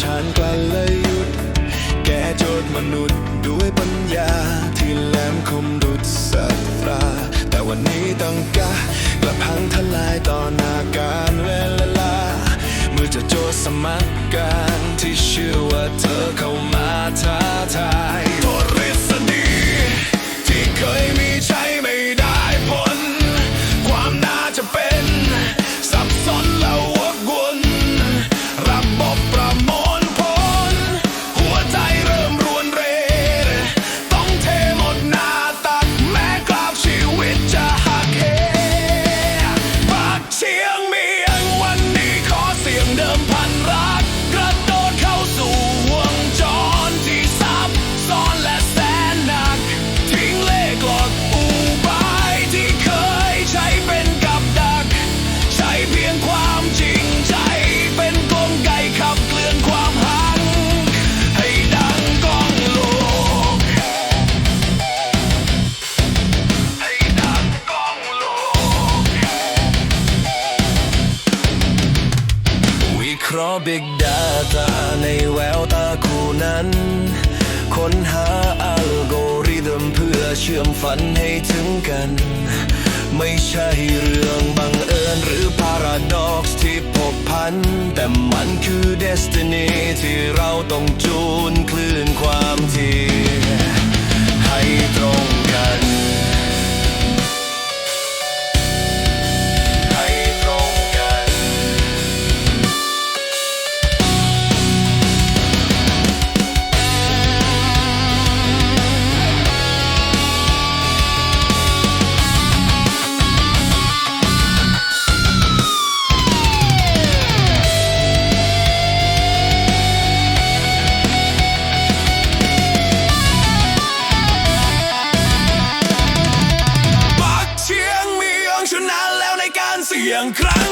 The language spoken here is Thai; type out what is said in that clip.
ชาญกลั่นแลหยุด แก่โจทย์มนุษย์ด้วยปัญญา ที่แหลมคมดุดสัตรา แต่วันนี้ต้องกะกลับพังทลายต่อหน้าการเวลาเมื่อจะโจทย์สมัครการที่เชื่อว่าเธอเข้ามาท้าทายโทษฤษฎีที่เคยมี Big Data ในแววตาคู่นั้น ค้นหาอัลกอริทึมเพื่อเชื่อมฝันให้ถึงกัน ไม่ใช่เรื่องบังเอิญหรือพาราดอกซ์ที่พบพัน แต่มันคือเดสตินีที่เราต้องจูนคลื่นความถี่ให้ตรง I'm Crack!